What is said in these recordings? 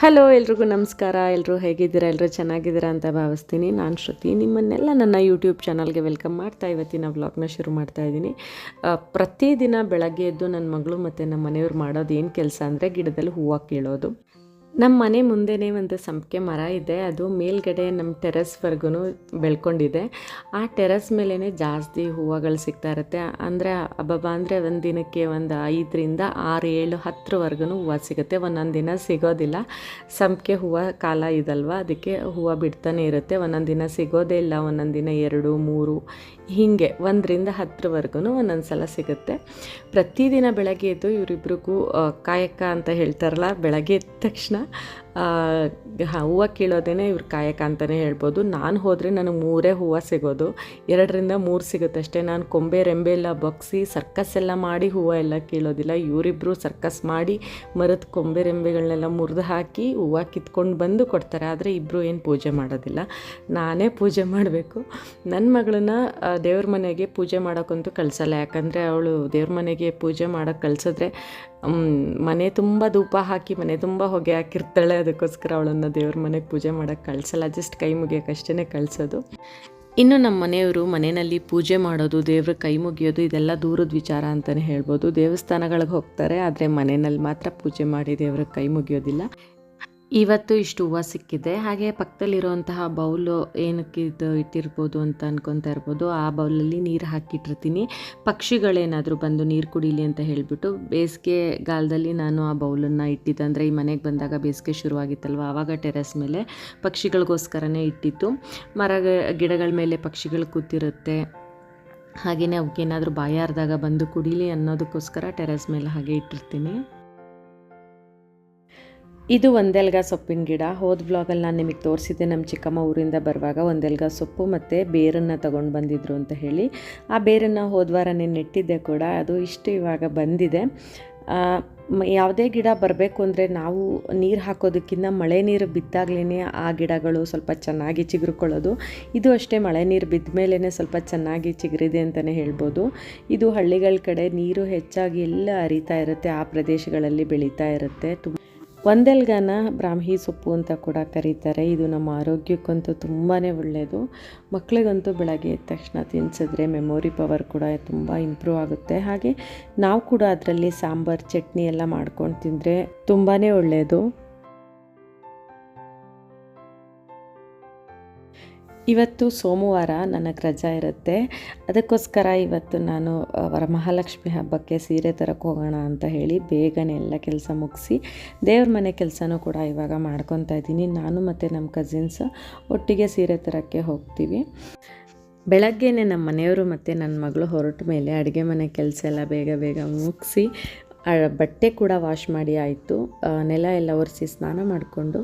Hello ಎಲ್ರಿಗೂ ನಮಸ್ಕಾರ. ಎಲ್ಲರೂ ಹೇಗಿದ್ದೀರಾ? ಎಲ್ಲರೂ ಚೆನ್ನಾಗಿದ್ದೀರಾ ಅಂತ ಭಾವಿಸ್ತೀನಿ. ನಾನು ಶ್ರುತಿ. ನಿಮ್ಮನ್ನೆಲ್ಲ ನನ್ನ ಯೂಟ್ಯೂಬ್ ಚಾನಲ್ಗೆ ವೆಲ್ಕಮ್ ಮಾಡ್ತಾ ಇವತ್ತಿನ ವ್ಲಾಗ್ನ ಶುರು ಮಾಡ್ತಾ ಇದ್ದೀನಿ. ಪ್ರತಿದಿನ ಬೆಳಗ್ಗೆ ಎದ್ದು ನನ್ನ ಮಗಳು ಮತ್ತು ನಮ್ಮ ಮನೆಯವ್ರು ಮಾಡೋದು ಏನು ಕೆಲಸ ಅಂದರೆ ಗಿಡದಲ್ಲಿ ಹೂವು ಕೀಳೋದು. ನಮ್ಮ ಮನೆ ಮುಂದೆನೇ ಒಂದು ಸಂಪಿಗೆ ಮರ ಇದೆ. ಅದು ಮೇಲ್ಗಡೆ ನಮ್ಮ ಟೆರೆಸ್ವರೆಗೂ ಬೆಳ್ಕೊಂಡಿದೆ. ಆ ಟೆರೆಸ್ ಮೇಲೇ ಜಾಸ್ತಿ ಹೂವುಗಳು ಸಿಗ್ತಾ ಇರುತ್ತೆ. ಅಂದರೆ ಅಬ್ಬಬ್ಬ, ಅಂದರೆ ಒಂದು ದಿನಕ್ಕೆ ಒಂದು ಐದರಿಂದ ಆರು, ಏಳು ಹತ್ತರವರೆಗೂ ಹೂವು ಸಿಗುತ್ತೆ. ಒಂದೊಂದು ದಿನ ಸಿಗೋದಿಲ್ಲ. ಸಂಪಿಗೆ ಹೂವು ಕಾಲ ಇದಲ್ವ? ಅದಕ್ಕೆ ಹೂವು ಬಿಡ್ತಾನೆ ಇರುತ್ತೆ. ಒಂದೊಂದು ದಿನ ಸಿಗೋದೇ ಇಲ್ಲ. ಒಂದೊಂದು ದಿನ ಎರಡು, ಮೂರು ಹೀಗೆ ಒಂದರಿಂದ ಹತ್ತರವರೆಗೂ ಒಂದೊಂದು ಸಲ ಸಿಗುತ್ತೆ. ಪ್ರತಿದಿನ ಬೆಳಗ್ಗೆ ಎದ್ದು ಇವರಿಬ್ರಿಗೂ ಕಾಯಕ ಅಂತ ಹೇಳ್ತಾರಲ್ಲ, ಬೆಳಗ್ಗೆ ಎದ್ದ ತಕ್ಷಣ ಹೂವು ಕೀಳೋದೇ ಇವ್ರ ಕಾಯಕ ಅಂತಲೇ ಹೇಳ್ಬೋದು. ನಾನು ಹೋದರೆ ನನಗೆ ಮೂರೇ ಹೂವು ಸಿಗೋದು. ಎರಡರಿಂದ ಮೂರು ಸಿಗುತ್ತೆ ಅಷ್ಟೇ. ನಾನು ಕೊಂಬೆ, ರೆಂಬೆ ಎಲ್ಲ ಬಗ್ಸಿ ಸರ್ಕಸ್ ಎಲ್ಲ ಮಾಡಿ ಹೂವು ಎಲ್ಲ ಕೀಳೋದಿಲ್ಲ. ಇವರಿಬ್ಬರು ಸರ್ಕಸ್ ಮಾಡಿ ಮರದ ಕೊಂಬೆ ರೆಂಬೆಗಳನ್ನೆಲ್ಲ ಮುರಿದು ಹಾಕಿ ಹೂವು ಕಿತ್ಕೊಂಡು ಬಂದು ಕೊಡ್ತಾರೆ. ಆದರೆ ಇಬ್ಬರು ಏನು ಪೂಜೆ ಮಾಡೋದಿಲ್ಲ. ನಾನೇ ಪೂಜೆ ಮಾಡಬೇಕು. ನನ್ನ ಮಗಳನ್ನ ದೇವ್ರ ಮನೆಗೆ ಪೂಜೆ ಮಾಡೋಕ್ಕಂತೂ ಕಳಿಸಲ್ಲ. ಯಾಕಂದರೆ ಅವಳು ದೇವ್ರ ಮನೆಗೆ ಪೂಜೆ ಮಾಡೋಕ್ಕೆ ಕಳಿಸಿದ್ರೆ ಮನೆ ತುಂಬ ಧೂಪ ಹಾಕಿ, ಮನೆ ತುಂಬ ಹೊಗೆ ಹಾಕಿರ್ತಾಳೆ. ಅದಕ್ಕೋಸ್ಕರ ಅವಳನ್ನು ದೇವ್ರ ಮನೆಗೆ ಪೂಜೆ ಮಾಡೋಕ್ಕೆ ಕಳಿಸಲ್ಲ. ಜಸ್ಟ್ ಕೈ ಮುಗಿಯೋಕ್ಕಷ್ಟೇ ಕಳಿಸೋದು. ಇನ್ನು ನಮ್ಮ ಮನೆಯವರು ಮನೆಯಲ್ಲಿ ಪೂಜೆ ಮಾಡೋದು, ದೇವ್ರ ಕೈ ಮುಗಿಯೋದು, ಇದೆಲ್ಲ ದೂರದ ವಿಚಾರ ಅಂತಲೇ ಹೇಳ್ಬೋದು. ದೇವಸ್ಥಾನಗಳಿಗೆ ಹೋಗ್ತಾರೆ, ಆದರೆ ಮನೆಯಲ್ಲಿ ಮಾತ್ರ ಪೂಜೆ ಮಾಡಿ ದೇವ್ರ ಕೈ ಮುಗಿಯೋದಿಲ್ಲ. ಇವತ್ತು ಇಷ್ಟು ಹೂವು ಸಿಕ್ಕಿದೆ. ಹಾಗೆ ಪಕ್ಕದಲ್ಲಿರುವಂತಹ ಬೌಲು ಏನಕ್ಕೆ ಇದು ಇಟ್ಟಿರ್ಬೋದು ಅಂತ ಅನ್ಕೊತಾ ಇರ್ಬೋದು. ಆ ಬೌಲಲ್ಲಿ ನೀರು ಹಾಕಿಟ್ಟಿರ್ತೀನಿ. ಪಕ್ಷಿಗಳೇನಾದರೂ ಬಂದು ನೀರು ಕುಡೀಲಿ ಅಂತ ಹೇಳಿಬಿಟ್ಟು ಬೇಸಿಗೆಗಾಲದಲ್ಲಿ ನಾನು ಆ ಬೌಲನ್ನು ಇಟ್ಟಿದ್ದೆ. ಅಂದರೆ ಈ ಮನೆಗೆ ಬಂದಾಗ ಬೇಸಿಗೆ ಶುರುವಾಗಿತ್ತಲ್ವ? ಆವಾಗ ಟೆರೆಸ್ ಮೇಲೆ ಪಕ್ಷಿಗಳಿಗೋಸ್ಕರನೇ ಇಟ್ಟಿತ್ತು. ಮರ ಗಿಡಗಳ ಮೇಲೆ ಪಕ್ಷಿಗಳು ಕೂತಿರುತ್ತೆ. ಹಾಗೆಯೇ ಅವಕ್ಕೇನಾದರೂ ಬಾಯಾರ್ದಾಗ ಬಂದು ಕುಡೀಲಿ ಅನ್ನೋದಕ್ಕೋಸ್ಕರ ಟೆರೆಸ್ ಮೇಲೆ ಹಾಗೆ ಇಟ್ಟಿರ್ತೀನಿ. ಇದು ಒಂದೆಲ್ಗ ಸೊಪ್ಪಿನ ಗಿಡ. ಹೋದ ಬ್ಲಾಗಲ್ಲಿ ನಾನು ನಿಮಗೆ ತೋರಿಸಿದ್ದೆ ನಮ್ಮ ಚಿಕ್ಕಮ್ಮ ಊರಿಂದ ಬರುವಾಗ ಒಂದೆಲ್ಗ ಸೊಪ್ಪು ಮತ್ತು ಬೇರನ್ನು ತಗೊಂಡು ಬಂದಿದ್ರು ಅಂತ ಹೇಳಿ. ಆ ಬೇರನ್ನು ಹೋದ ವಾರನೇ ನೆಟ್ಟಿದ್ದೆ ಕೂಡ, ಅದು ಇಷ್ಟು ಇವಾಗ ಬಂದಿದೆ. ಯಾವುದೇ ಗಿಡ ಬರಬೇಕು ಅಂದರೆ ನಾವು ನೀರು ಹಾಕೋದಕ್ಕಿಂತ ಮಳೆ ನೀರು ಬಿದ್ದಾಗ್ಲೇ ಆ ಗಿಡಗಳು ಸ್ವಲ್ಪ ಚೆನ್ನಾಗಿ ಚಿಗುರ್ಕೊಳ್ಳೋದು. ಇದು ಅಷ್ಟೇ ಮಳೆ ನೀರು ಬಿದ್ದ ಮೇಲೇ ಸ್ವಲ್ಪ ಚೆನ್ನಾಗಿ ಚಿಗುರಿದೆ ಅಂತಲೇ ಹೇಳ್ಬೋದು. ಇದು ಹಳ್ಳಿಗಳ ಕಡೆ ನೀರು ಹೆಚ್ಚಾಗಿ ಎಲ್ಲ ಹರಿತಾ ಇರುತ್ತೆ, ಆ ಪ್ರದೇಶಗಳಲ್ಲಿ ಬೆಳೀತಾ ಇರುತ್ತೆ. ತುಂಬ ಒಂದೆಲ್ಗನ ಬ್ರಾಹ್ಮಿ ಸೊಪ್ಪು ಅಂತ ಕೂಡ ಕರೀತಾರೆ. ಇದು ನಮ್ಮ ಆರೋಗ್ಯಕ್ಕಂತೂ ತುಂಬಾ ಒಳ್ಳೆಯದು ಮಕ್ಕಳಿಗಂತೂ ಬೆಳಗ್ಗೆ ಎದ್ದ ತಕ್ಷಣ ತಿನ್ನಿಸಿದ್ರೆ ಮೆಮೊರಿ ಪವರ್ ಕೂಡ ತುಂಬ ಇಂಪ್ರೂವ್ ಆಗುತ್ತೆ. ಹಾಗೆ ನಾವು ಕೂಡ ಅದರಲ್ಲಿ ಸಾಂಬಾರು, ಚಟ್ನಿ ಎಲ್ಲ ಮಾಡ್ಕೊಂಡು ತಿಂದರೆ ತುಂಬಾ ಒಳ್ಳೆಯದು ಇವತ್ತು ಸೋಮವಾರ ನನಗೆ ರಜಾ ಇರುತ್ತೆ. ಅದಕ್ಕೋಸ್ಕರ ಇವತ್ತು ನಾನು ವರಮಹಾಲಕ್ಷ್ಮಿ ಹಬ್ಬಕ್ಕೆ ಸೀರೆ ತರಕ್ಕೆ ಹೋಗೋಣ ಅಂತ ಹೇಳಿ ಬೇಗನೆ ಎಲ್ಲ ಕೆಲಸ ಮುಗಿಸಿ ದೇವ್ರ ಮನೆ ಕೆಲಸನೂ ಕೂಡ ಇವಾಗ ಮಾಡ್ಕೊತಾ ಇದ್ದೀನಿ. ನಾನು ಮತ್ತು ನಮ್ಮ ಕಸಿನ್ಸ್ ಒಟ್ಟಿಗೆ ಸೀರೆ ತರಕ್ಕೆ ಹೋಗ್ತೀವಿ. ಬೆಳಗ್ಗೆನೆ ನಮ್ಮ ಮನೆಯವರು ಮತ್ತು ನನ್ನ ಮಗಳು ಹೊರಟ ಮೇಲೆ ಅಡುಗೆ ಮನೆ ಕೆಲಸ ಎಲ್ಲ ಬೇಗ ಬೇಗ ಮುಗಿಸಿ ಬಟ್ಟೆ ಕೂಡ ವಾಶ್ ಮಾಡಿ ಆಯಿತು. ನೆಲ ಎಲ್ಲ ಒರೆಸಿ ಸ್ನಾನ ಮಾಡಿಕೊಂಡು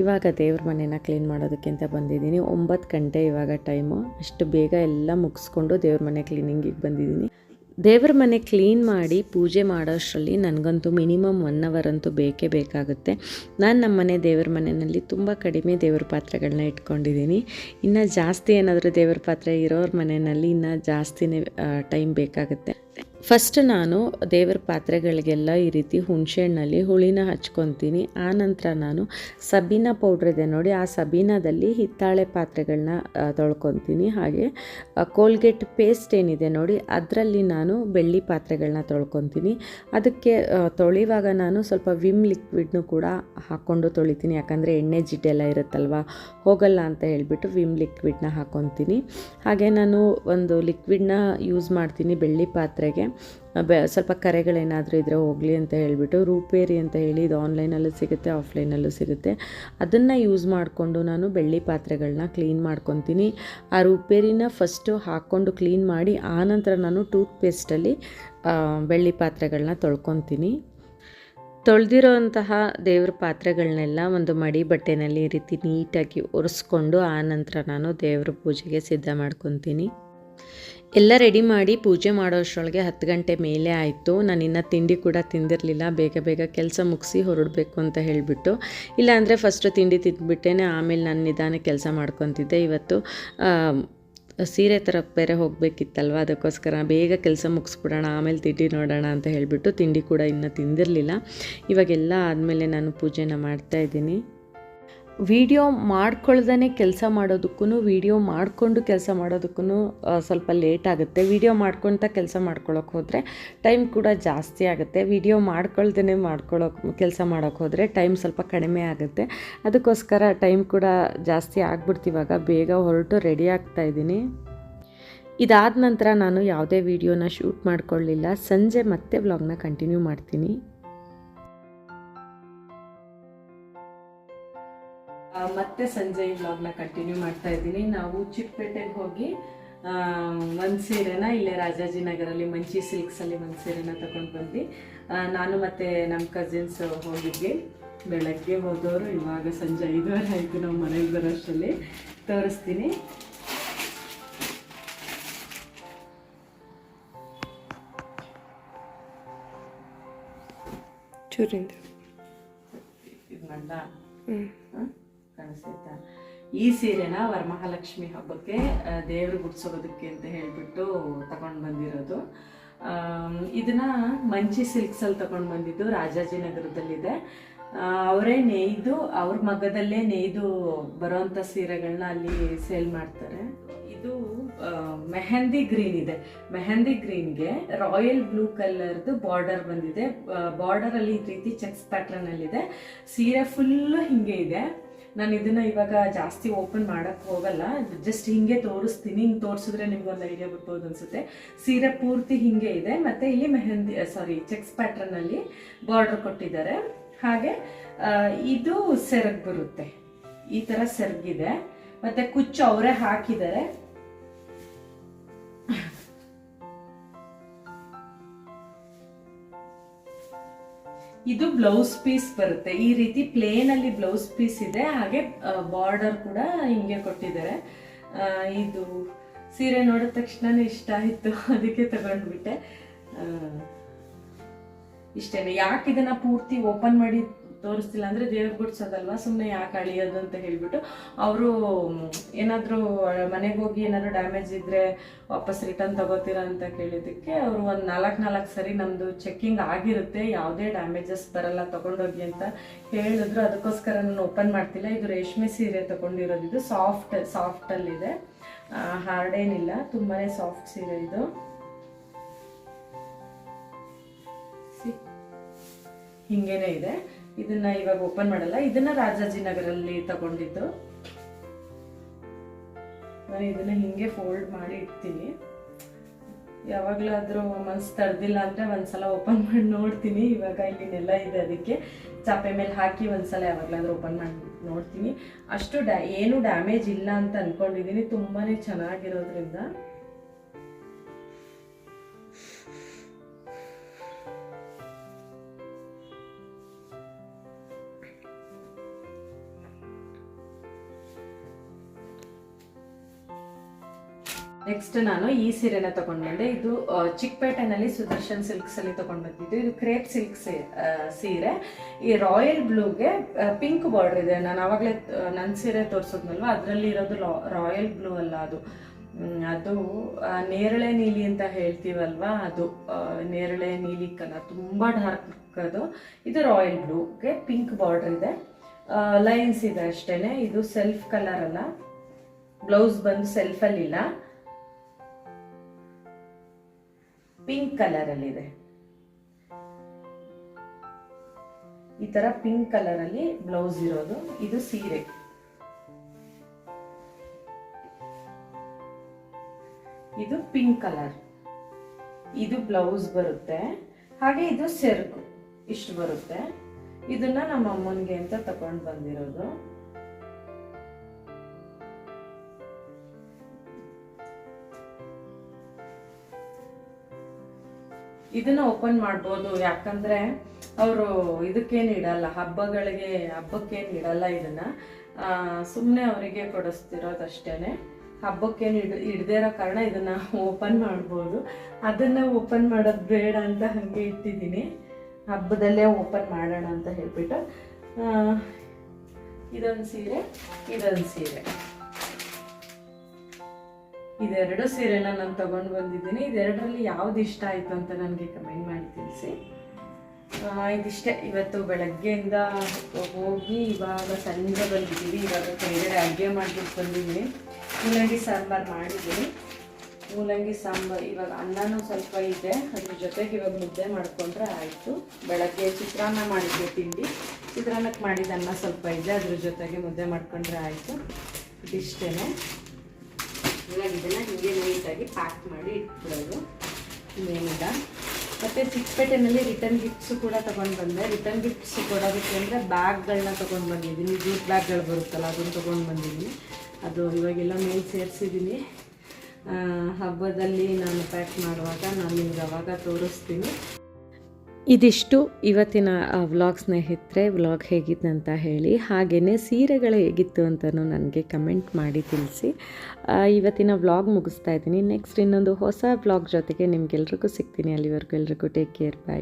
ಇವಾಗ ದೇವ್ರ ಮನೆನ ಕ್ಲೀನ್ ಮಾಡೋದಕ್ಕೆ ಅಂತ ಬಂದಿದ್ದೀನಿ. ಒಂಬತ್ತು ಗಂಟೆ ಇವಾಗ ಟೈಮು ಅಷ್ಟು ಬೇಗ ಎಲ್ಲ ಮುಗಿಸ್ಕೊಂಡು ದೇವ್ರ ಮನೆ ಕ್ಲೀನಿಂಗಿಗೆ ಬಂದಿದ್ದೀನಿ. ದೇವ್ರ ಮನೆ ಕ್ಲೀನ್ ಮಾಡಿ ಪೂಜೆ ಮಾಡೋಷ್ಟರಲ್ಲಿ ನನಗಂತೂ ಮಿನಿಮಮ್ ಒನ್ ಅವರ್ ಅಂತೂ ಬೇಕೇ ಬೇಕಾಗುತ್ತೆ. ನಾನು ನಮ್ಮ ಮನೆ ದೇವ್ರ ಮನೆಯಲ್ಲಿ ತುಂಬ ಕಡಿಮೆ ದೇವ್ರ ಪಾತ್ರೆಗಳನ್ನ ಇಟ್ಕೊಂಡಿದ್ದೀನಿ. ಇನ್ನು ಜಾಸ್ತಿ ಏನಾದರೂ ದೇವ್ರ ಪಾತ್ರೆ ಇರೋರ ಮನೆಯಲ್ಲಿ ಇನ್ನೂ ಜಾಸ್ತಿನೇ ಟೈಮ್ ಬೇಕಾಗುತ್ತೆ. ಫಸ್ಟ್ ನಾನು ದೇವರ ಪಾತ್ರೆಗಳಿಗೆಲ್ಲ ಈ ರೀತಿ ಹುಣಸೆಹಣ್ಣಲ್ಲಿ ಹುಳಿನ ಹಚ್ಕೊತೀನಿ. ಆನಂತರ ನಾನು ಸಬೀನ ಪೌಡ್ರ್ ಇದೆ ನೋಡಿ, ಆ ಸಬೀನದಲ್ಲಿ ಹಿತ್ತಾಳೆ ಪಾತ್ರೆಗಳನ್ನ ತೊಳ್ಕೊತೀನಿ. ಹಾಗೆ ಕೋಲ್ಗೇಟ್ ಪೇಸ್ಟ್ ಏನಿದೆ ನೋಡಿ, ಅದರಲ್ಲಿ ನಾನು ಬೆಳ್ಳಿ ಪಾತ್ರೆಗಳನ್ನ ತೊಳ್ಕೊತೀನಿ. ಅದಕ್ಕೆ ತೊಳೆಯುವಾಗ ನಾನು ಸ್ವಲ್ಪ ವಿಮ್ ಲಿಕ್ವಿಡ್ನು ಕೂಡ ಹಾಕ್ಕೊಂಡು ತೊಳಿತೀನಿ. ಯಾಕಂದರೆ ಎಣ್ಣೆ ಜಿಡ್ಡೆಲ್ಲ ಇರುತ್ತಲ್ವ, ಹೋಗಲ್ಲ ಅಂತ ಹೇಳಿಬಿಟ್ಟು ವಿಮ್ ಲಿಕ್ವಿಡ್ನ ಹಾಕ್ಕೊತೀನಿ. ಹಾಗೆ ನಾನು ಒಂದು ಲಿಕ್ವಿಡ್ನ ಯೂಸ್ ಮಾಡ್ತೀನಿ ಬೆಳ್ಳಿ ಪಾತ್ರೆಗೆ. ಬೆ, ಸ್ವಲ್ಪ ಕರೆಗಳೇನಾದರೂ ಇದ್ದರೆ ಹೋಗಲಿ ಅಂತ ಹೇಳಿಬಿಟ್ಟು ರೂಪೇರಿ ಅಂತ ಹೇಳಿ ಇದು ಆನ್ಲೈನಲ್ಲೂ ಸಿಗುತ್ತೆ ಆಫ್ಲೈನಲ್ಲೂ ಸಿಗುತ್ತೆ. ಅದನ್ನು ಯೂಸ್ ಮಾಡಿಕೊಂಡು ನಾನು ಬೆಳ್ಳಿ ಪಾತ್ರೆಗಳನ್ನ ಕ್ಲೀನ್ ಮಾಡ್ಕೊತೀನಿ. ಆ ರೂಪೇರಿನ ಫಸ್ಟು ಹಾಕ್ಕೊಂಡು ಕ್ಲೀನ್ ಮಾಡಿ ಆನಂತರ ನಾನು ಟೂತ್ ಪೇಸ್ಟಲ್ಲಿ ಬೆಳ್ಳಿ ಪಾತ್ರೆಗಳನ್ನ ತೊಳ್ಕೊತೀನಿ. ತೊಳೆದಿರೋಂತಹ ದೇವ್ರ ಪಾತ್ರೆಗಳನ್ನೆಲ್ಲ ಒಂದು ಮಡಿ ಬಟ್ಟೆನಲ್ಲಿ ಈ ರೀತಿ ನೀಟಾಗಿ ಒರೆಸ್ಕೊಂಡು ಆನಂತರ ನಾನು ದೇವ್ರ ಪೂಜೆಗೆ ಸಿದ್ಧ ಮಾಡ್ಕೊತೀನಿ. ಎಲ್ಲ ರೆಡಿ ಮಾಡಿ ಪೂಜೆ ಮಾಡೋಷ್ಟರೊಳಗೆ ಹತ್ತು ಗಂಟೆ ಮೇಲೆ ಆಯಿತು. ನಾನು ಇನ್ನು ತಿಂಡಿ ಕೂಡ ತಿಂದಿರಲಿಲ್ಲ. ಬೇಗ ಬೇಗ ಕೆಲಸ ಮುಗಿಸಿ ಹೊರಡಬೇಕು ಅಂತ ಹೇಳಿಬಿಟ್ಟು. ಇಲ್ಲಾಂದರೆ ಫಸ್ಟು ತಿಂಡಿ ತಿಂದ್ಬಿಟ್ಟೇ ಆಮೇಲೆ ನಾನು ನಿಧಾನ ಕೆಲಸ ಮಾಡ್ಕೊತಿದ್ದೆ. ಇವತ್ತು ಸೀರೆ ಥರ ಬೇರೆ ಹೋಗಬೇಕಿತ್ತಲ್ವ? ಅದಕ್ಕೋಸ್ಕರ ಬೇಗ ಕೆಲಸ ಮುಗಿಸ್ಬಿಡೋಣ, ಆಮೇಲೆ ತಿಂಡಿ ನೋಡೋಣ ಅಂತ ಹೇಳಿಬಿಟ್ಟು ತಿಂಡಿ ಕೂಡ ಇನ್ನೂ ತಿಂದಿರಲಿಲ್ಲ. ಇವಾಗೆಲ್ಲ ಆದಮೇಲೆ ನಾನು ಪೂಜೆನ ಮಾಡ್ತಾ ಇದ್ದೀನಿ. ವಿಡಿಯೋ ಮಾಡ್ಕೊಳ್ದೇ ಕೆಲಸ ಮಾಡೋದಕ್ಕೂ ವಿಡಿಯೋ ಮಾಡಿಕೊಂಡು ಕೆಲಸ ಮಾಡೋದಕ್ಕೂ ಸ್ವಲ್ಪ ಲೇಟ್ ಆಗುತ್ತೆ. ವಿಡಿಯೋ ಮಾಡ್ಕೊಳ್ತಾ ಕೆಲಸ ಮಾಡ್ಕೊಳ್ಳೋಕೆ ಹೋದರೆ ಟೈಮ್ ಕೂಡ ಜಾಸ್ತಿ ಆಗುತ್ತೆ. ವಿಡಿಯೋ ಮಾಡ್ಕೊಳ್ದೇ ಮಾಡ್ಕೊಳ್ಳೋಕೆ ಕೆಲಸ ಮಾಡೋಕ್ಕೆ ಹೋದರೆ ಟೈಮ್ ಸ್ವಲ್ಪ ಕಡಿಮೆ ಆಗುತ್ತೆ. ಅದಕ್ಕೋಸ್ಕರ ಟೈಮ್ ಕೂಡ ಜಾಸ್ತಿ ಆಗ್ಬಿಡ್ತಿವಾಗ ಬೇಗ ಹೊರಟು ರೆಡಿ ಆಗ್ತಾ ಇದ್ದೀನಿ. ಇದಾದ ನಂತರ ನಾನು ಯಾವುದೇ ವಿಡಿಯೋನ ಶೂಟ್ ಮಾಡ್ಕೊಳ್ಳಿಲ್ಲ ಸಂಜೆ ಮತ್ತೆ ವ್ಲಾಗ್ನ ಕಂಟಿನ್ಯೂ ಮಾಡ್ತೀನಿ. ಮತ್ತೆ ಸಂಜೆ ಈ ವ್ಲಾಗ್ನ ಕಂಟಿನ್ಯೂ ಮಾಡ್ತಾ ಇದ್ದೀನಿ. ನಾವು ಚಿಕ್ಕಪೇಟೆಗೆ ಹೋಗಿ ಒಂದು ಸೀರೆನ ಇಲ್ಲೇ ರಾಜಾಜಿನಗರಲ್ಲಿ ಮಂಚಿ ಸಿಲ್ಕ್ಸಲ್ಲಿ ಒಂದು ಸೀರೆನ ತಗೊಂಡು ಬಂದು ನಾನು ಮತ್ತೆ ನಮ್ಮ ಕಸಿನ್ಸ್ ಹೋಗಿದ್ವಿ. ಬೆಳಗ್ಗೆ ಹೋದವರು ಇವಾಗ ಸಂಜೆ ಐದುವರೆ ಆಯಿತು ನಾವು ಮನೆಗೆ ಬರೋಷ್ಟರಲ್ಲಿ ತೋರಿಸ್ತೀನಿ. ಚೂರಿಂದ. ಇದು ಮಂಡ ಹ್ಞೂ? ಕಾಣಿಸ್ತೈತಾ ಈ ಸೀರೆನ ವರಮಹಾಲಕ್ಷ್ಮಿ ಹಬ್ಬಕ್ಕೆ ದೇವರು ಗುಡಿಸೋದಕ್ಕೆ ಅಂತ ಹೇಳ್ಬಿಟ್ಟು ತಗೊಂಡು ಬಂದಿರೋದು. ಇದನ್ನ ಮಂಚಿ ಸಿಲ್ಕ್ಸಲ್ಲಿ ತಗೊಂಡು ಬಂದಿದ್ದು ರಾಜಾಜಿನಗರದಲ್ಲಿದೆ ಅವರೇ ನೇಯ್ದು, ಅವ್ರ ಮಗದಲ್ಲೇ ನೇಯ್ದು ಬರೋಂಥ ಸೀರೆಗಳನ್ನ ಅಲ್ಲಿ ಸೇಲ್ ಮಾಡ್ತಾರೆ. ಇದು ಮೆಹಂದಿ ಗ್ರೀನ್ ಇದೆ. ಮೆಹಂದಿ ಗ್ರೀನ್ಗೆ ರಾಯಲ್ ಬ್ಲೂ ಕಲರ್ದು ಬಾರ್ಡರ್ ಬಂದಿದೆ. ಬಾರ್ಡರ್ ಅಲ್ಲಿ ಈ ರೀತಿ ಚೆಕ್ಸ್ ಪ್ಯಾಟರ್ನ್ ಅಲ್ಲಿ ಇದೆ ಸೀರೆ ಫುಲ್ ಹಿಂಗೆ ಇದೆ. ನಾನು ಇದನ್ನ ಇವಾಗ ಜಾಸ್ತಿ ಓಪನ್ ಮಾಡೋಕ್ಕೆ ಹೋಗಲ್ಲ. ಜಸ್ಟ್ ಹಿಂಗೆ ತೋರಿಸ್ತೀನಿ. ಹಿಂಗೆ ತೋರಿಸಿದ್ರೆ ನಿಮ್ಗೊಂದು ಐಡಿಯಾ ಬರ್ಬೋದು ಅನ್ಸುತ್ತೆ. ಸೀರೆ ಪೂರ್ತಿ ಹಿಂಗೆ ಇದೆ. ಮತ್ತೆ ಇಲ್ಲಿ ಮೆಹಂದಿ ಸಾರಿ ಚೆಕ್ಸ್ ಪ್ಯಾಟ್ರನಲ್ಲಿ ಬಾರ್ಡರ್ ಕೊಟ್ಟಿದ್ದಾರೆ. ಹಾಗೆ ಇದು ಸೆರಗ್ ಬರುತ್ತೆ. ಈ ತರ ಸೆರಗಿದೆ ಮತ್ತೆ ಕುಚ್ಚು ಅವರೇ ಹಾಕಿದ್ದಾರೆ. ಇದು ಬ್ಲೌಸ್ ಪೀಸ್ ಬರುತ್ತೆ. ಈ ರೀತಿ ಪ್ಲೇನ್ ಅಲ್ಲಿ ಬ್ಲೌಸ್ ಪೀಸ್ ಇದೆ. ಹಾಗೆ ಬಾರ್ಡರ್ ಕೂಡ ಹಿಂಗೆ ಕೊಟ್ಟಿದ್ದಾರೆ. ಇದು ಸೀರೆ ನೋಡಿದ ತಕ್ಷಣ ಇಷ್ಟ ಆಯ್ತು. ಅದಕ್ಕೆ ತಗೊಂಡ್ಬಿಟ್ಟೆ. ಇಷ್ಟೇನೆ. ಯಾಕೆ ಇದನ್ನ ಪೂರ್ತಿ ಓಪನ್ ಮಾಡಿ ತೋರಿಸ್ತಿಲ್ಲ ಅಂದರೆ ದೇವ್ರ ಗುಡ್ಸೋದಲ್ವಾ? ಸುಮ್ಮನೆ ಯಾಕೆ ಅಳಿಯೋದು ಅಂತ ಹೇಳಿಬಿಟ್ಟು ಅವರು ಏನಾದರೂ ಮನೆಗೆ ಹೋಗಿ ಏನಾದರೂ ಡ್ಯಾಮೇಜ್ ಇದ್ದರೆ ವಾಪಸ್ ರಿಟರ್ನ್ ತಗೋತೀರಾ ಅಂತ ಕೇಳಿದ್ದಕ್ಕೆ ಅವರು ಒಂದು ನಾಲ್ಕು ನಾಲ್ಕು ಸರಿ ನಮ್ಮದು ಚೆಕ್ಕಿಂಗ್ ಆಗಿರುತ್ತೆ, ಯಾವುದೇ ಡ್ಯಾಮೇಜಸ್ ಬರಲ್ಲ, ತೊಗೊಂಡೋಗಿ ಅಂತ ಹೇಳಿದ್ರು. ಅದಕ್ಕೋಸ್ಕರ ನಾನು ಓಪನ್ ಮಾಡ್ತಿಲ್ಲ. ಇದು ರೇಷ್ಮೆ ಸೀರೆ ತೊಗೊಂಡಿರೋದು. ಇದು ಸಾಫ್ಟ್ ಸಾಫ್ಟಲ್ಲಿದೆ ಹಾರ್ಡ್ ಏನಿಲ್ಲ ತುಂಬಾ ಸಾಫ್ಟ್ ಸೀರೆ ಇದು? ಹಿಂಗೇನೆ ಇದೆ. ಇದನ್ನ ಇವಾಗ ಓಪನ್ ಮಾಡಲ್ಲ. ಇದನ್ನ ರಾಜಾಜಿನಗರಲ್ಲಿ ತಗೊಂಡಿದ್ದು. ನಾನು ಇದನ್ನ ಹಿಂಗೆ ಫೋಲ್ಡ್ ಮಾಡಿ ಇಡ್ತೀನಿ. ಯಾವಾಗ್ಲಾದ್ರೂ ಮನ್ಸು ತಡ್ದಿಲ್ಲ ಅಂದ್ರೆ ಒಂದ್ಸಲ ಓಪನ್ ಮಾಡಿ ನೋಡ್ತೀನಿ. ಇವಾಗ ಇಲ್ಲಿನೆಲ್ಲ ನೆಲ ಇದೆ ಅದಕ್ಕೆ ಚಾಪೆ ಮೇಲೆ ಹಾಕಿ ಒಂದ್ಸಲ ಯಾವಾಗಲಾದರೂ ಓಪನ್ ಮಾಡಿ ನೋಡ್ತೀನಿ. ಅಷ್ಟು ಡ್ಯಾ ಏನು ಡ್ಯಾಮೇಜ್ ಇಲ್ಲ ಅಂತ ಅನ್ಕೊಂಡಿದೀನಿ ತುಂಬಾನೇ ಚೆನ್ನಾಗಿರೋದ್ರಿಂದ. ನೆಕ್ಸ್ಟ್ ನಾನು ಈ ಸೀರೆನ ತಗೊಂಡು ಬಂದೆ ಇದು ಚಿಕ್ಕಪೇಟೆನಲ್ಲಿ ಸುದರ್ಶನ್ ಸಿಲ್ಕ್ಸ್ ಅಲ್ಲಿ ತಗೊಂಡ್ ಬಂದಿದ್ದು ಇದು ಕ್ರೇಪ್ ಸಿಲ್ಕ್ ಸೀರೆ. ಈ ರಾಯಲ್ ಬ್ಲೂಗೆ ಪಿಂಕ್ ಬಾರ್ಡರ್ ಇದೆ. ನಾನು ಆವಾಗಲೇ ನನ್ನ ಸೀರೆ ತೋರಿಸಿದ್ನಲ್ವ? ಅದರಲ್ಲಿ ಇರೋದು ರಾಯಲ್ ಬ್ಲೂ ಅಲ್ಲ ಅದು. ಅದು ನೇರಳೆ ನೀಲಿ ಅಂತ ಹೇಳ್ತೀವಲ್ವಾ? ಅದು ನೇರಳೆ ನೀಲಿ ಕಲರ್. ತುಂಬಾ ಡಾರ್ಕ್ ಅದು. ಇದು ರಾಯಲ್ ಬ್ಲೂಗೆ ಪಿಂಕ್ ಬಾರ್ಡರ್ ಇದೆ. ಲೈನ್ಸ್ ಇದೆ ಅಷ್ಟೇನೆ. ಇದು ಸೆಲ್ಫ್ ಕಲರ್ ಅಲ್ಲ. ಬ್ಲೌಸ್ ಬಂದು ಸೆಲ್ಫ್ ಪಿಂಕ್ ಕಲರ್ ಅಲ್ಲಿ ಇದೆ. ಈ ತರ ಪಿಂಕ್ ಕಲರ್ ಅಲ್ಲಿ ಬ್ಲೌಸ್ ಇರೋದು. ಇದು ಸೀರೆ. ಇದು ಪಿಂಕ್ ಕಲರ್ ಇದು ಬ್ಲೌಸ್ ಬರುತ್ತೆ. ಹಾಗೆ ಇದು ಸೆರಗು ಇಷ್ಟು ಬರುತ್ತೆ. ಇದನ್ನ ನಮ್ಮ ಅಮ್ಮನಿಗೆ ಅಂತ ತಗೊಂಡು ಬಂದಿರೋದು. ಇದನ್ನ ಓಪನ್ ಮಾಡ್ಬೋದು. ಯಾಕಂದ್ರೆ ಅವರು ಇದಕ್ಕೇನು ಇಡಲ್ಲ, ಹಬ್ಬಗಳಿಗೆ, ಹಬ್ಬಕ್ಕೇನು ಇಡಲ್ಲ ಇದನ್ನ. ಸುಮ್ಮನೆ ಅವರಿಗೆ ಕೊಡಿಸ್ತಿರೋದಷ್ಟೇನೆ ಹಬ್ಬಕ್ಕೇನು ಇಡ, ಇಡದೇ ಇರೋ ಕಾರಣ ಇದನ್ನ ಓಪನ್ ಮಾಡ್ಬೋದು. ಅದನ್ನ ಓಪನ್ ಮಾಡೋದು ಬೇಡ ಅಂತ ಹಾಗೆ ಇಟ್ಟಿದ್ದೀನಿ. ಹಬ್ಬದಲ್ಲೇ ಓಪನ್ ಮಾಡೋಣ ಅಂತ ಹೇಳ್ಬಿಟ್ಟು. ಇದೊಂದು ಸೀರೆ ಇದೊಂದು ಸೀರೆ. ಇದೆರಡು ಸೀರೆನ ನಾನು ತಗೊಂಡು ಬಂದಿದ್ದೀನಿ. ಇದೆರಡರಲ್ಲಿ ಯಾವ್ದು ಇಷ್ಟ ಆಯಿತು ಅಂತ ನನಗೆ ಕಮೆಂಟ್ ಮಾಡಿ ತಿಳಿಸಿ. ಇದಿಷ್ಟೇ. ಇವತ್ತು ಬೆಳಗ್ಗೆಯಿಂದ ಹೋಗಿ ಇವಾಗ ಸಂಜೆ ಬಂದಿದ್ದೀವಿ. ಇವಾಗ ಕೆಳಗಡೆ ಅಡುಗೆ ಮಾಡ್ಬಿಟ್ಟು ಬಂದಿದ್ದೀನಿ. ಮೂಲಂಗಿ ಸಾಂಬಾರು ಮಾಡಿದ್ದೀನಿ. ಮೂಲಂಗಿ ಸಾಂಬಾರು, ಇವಾಗ ಅನ್ನನೂ ಸ್ವಲ್ಪ ಇದೆ. ಅದ್ರ ಜೊತೆಗೆ ಇವಾಗ ಮುದ್ದೆ ಮಾಡಿಕೊಂಡ್ರೆ ಆಯಿತು. ಬೆಳಗ್ಗೆ ಚಿತ್ರಾನ್ನ ಮಾಡಿದ್ದೆ ತಿಂಡಿ. ಚಿತ್ರಾನ್ನಕ್ಕೆ ಮಾಡಿದ ಅನ್ನ ಸ್ವಲ್ಪ ಇದೆ. ಅದ್ರ ಜೊತೆಗೆ ಮುದ್ದೆ ಮಾಡ್ಕೊಂಡ್ರೆ ಆಯಿತು. ಇದಿಷ್ಟೇ ಇವಾಗ ಇದನ್ನು ಹೀಗೆ ನೀಟಾಗಿ ಪ್ಯಾಕ್ ಮಾಡಿ ಇಟ್ಬಿಡೋದು ಇನ್ನೇನಿಲ್ಲ ಮತ್ತು ಚಿಕ್ಕಪೇಟೆನಲ್ಲಿ ರಿಟರ್ನ್ ಗಿಫ್ಟ್ಸು ಕೂಡ ತೊಗೊಂಡು ಬಂದೆ. ರಿಟರ್ನ್ ಗಿಫ್ಟ್ಸ್ ಕೊಡೋದಕ್ಕೆ ಅಂದರೆ ಬ್ಯಾಗ್ಗಳನ್ನ ತೊಗೊಂಡು ಬಂದಿದ್ದೀನಿ. ಜೂಟ್ ಬ್ಯಾಗ್ಗಳು ಬರುತ್ತಲ್ಲ, ಅದನ್ನು ತೊಗೊಂಡು ಬಂದಿದ್ದೀನಿ. ಅದು ಇವಾಗೆಲ್ಲ ಮೇಲೆ ಸೇರಿಸಿದ್ದೀನಿ. ಹಬ್ಬದಲ್ಲಿ ನಾನು ಪ್ಯಾಕ್ ಮಾಡುವಾಗ, ನಾನು ನಿಮ್ಗೆ ಅವಾಗ ತೋರಿಸ್ತೀನಿ. ಇದಿಷ್ಟು ಇವತ್ತಿನ ವ್ಲಾಗ್ ಸ್ನೇಹಿತರೆ, ವ್ಲಾಗ್ ಹೇಗಿತ್ತಂತ ಹೇಳಿ. ಹಾಗೆಯೇ ಸೀರೆಗಳು ಹೇಗಿತ್ತು ಅಂತಲೂ ನನಗೆ ಕಮೆಂಟ್ ಮಾಡಿ ತಿಳಿಸಿ. ಇವತ್ತಿನ ವ್ಲಾಗ್ ಮುಗಿಸ್ತಾ ಇದ್ದೀನಿ. ನೆಕ್ಸ್ಟ್ ಇನ್ನೊಂದು ಹೊಸ ವ್ಲಾಗ್ ಜೊತೆಗೆ ನಿಮಗೆಲ್ರಿಗೂ ಸಿಗ್ತೀನಿ. ಅಲ್ಲಿವರೆಗೂ ಎಲ್ರಿಗೂ ಟೇಕ್ ಕೇರ್ ಬಾಯ್